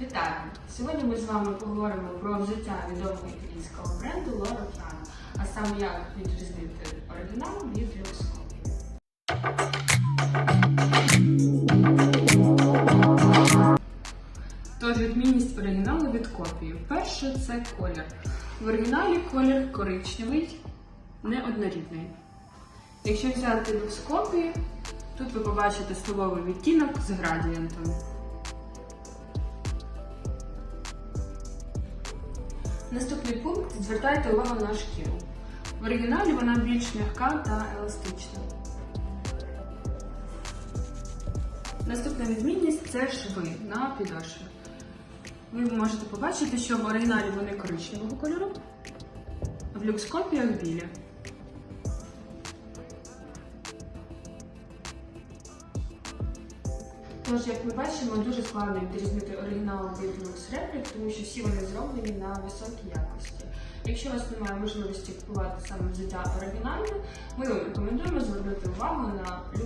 Вітаю! Сьогодні ми з вами поговоримо про взуття відомого італійського бренду Loro Piana, а саме як відрізнити оригінал від люкскопії. Тож відмінність оригіналу від копії. Перше це колір. В оригіналі колір коричневий, неоднорідний. Якщо взяти люкскопії, тут ви побачите столовий відтінок з градієнтом. Наступний пункт звертайте увагу на шкіру. В оригіналі вона більш м'яка та еластична. Наступна відмінність це шви на підошві. Ви можете побачити, що в оригіналі вони коричневого кольору, а в люкскопіях білі. Тож, як ми бачимо, дуже складно відрізнити оригінал від Replic, тому що всі вони зроблені на високій якості. Якщо у вас немає можливості купувати саме взуття оригінальне, ми вам рекомендуємо звернути увагу на Replic.